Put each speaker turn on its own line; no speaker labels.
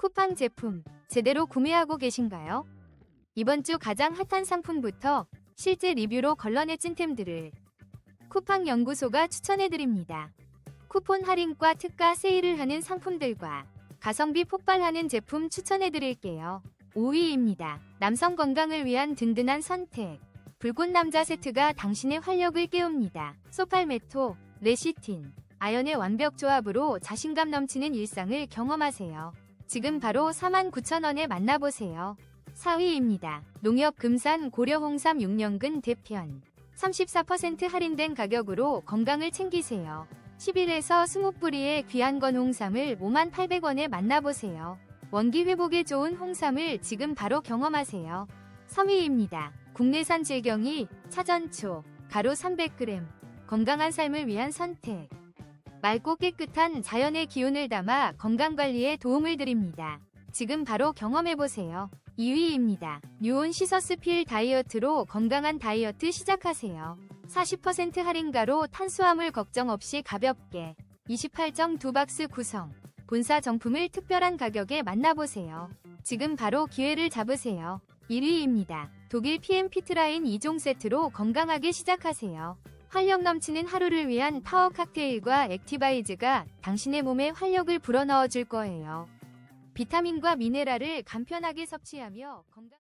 쿠팡 제품 제대로 구매하고 계신가요? 이번 주 가장 핫한 상품부터 실제 리뷰로 걸러내 찐템들을 쿠팡 연구소가 추천해드립니다. 쿠폰 할인과 특가 세일을 하는 상품들과 가성비 폭발하는 제품 추천해드릴게요. 5위입니다. 남성 건강을 위한 든든한 선택. 붉은 남자 세트가 당신의 활력을 깨웁니다. 소팔메토, 레시틴, 아연의 완벽 조합으로 자신감 넘치는 일상을 경험하세요. 지금 바로 49,000원에 만나보세요. 4위입니다. 농협 금산 고려 홍삼 6년근 대편. 34% 할인된 가격으로 건강을 챙기세요. 10일에서 20뿌리의 귀한 건 홍삼을 5800원에 만나보세요. 원기 회복에 좋은 홍삼을 지금 바로 경험하세요. 3위입니다. 국내산 질경이 차전초 가루 300g 건강한 삶을 위한 선택. 맑고 깨끗한 자연의 기운을 담아 건강관리에 도움을 드립니다. 지금 바로 경험해보세요. 2위입니다. 뉴온 시서스 필 다이어트로 건강한 다이어트 시작하세요. 40% 할인가로 탄수화물 걱정 없이 가볍게 28.2박스 구성 본사 정품을 특별한 가격에 만나보세요. 지금 바로 기회를 잡으세요. 1위입니다. 독일 PM 피트라인 2종 세트로 건강하게 시작하세요. 활력 넘치는 하루를 위한 파워 칵테일과 액티바이즈가 당신의 몸에 활력을 불어넣어 줄 거예요. 비타민과 미네랄을 간편하게 섭취하며 건강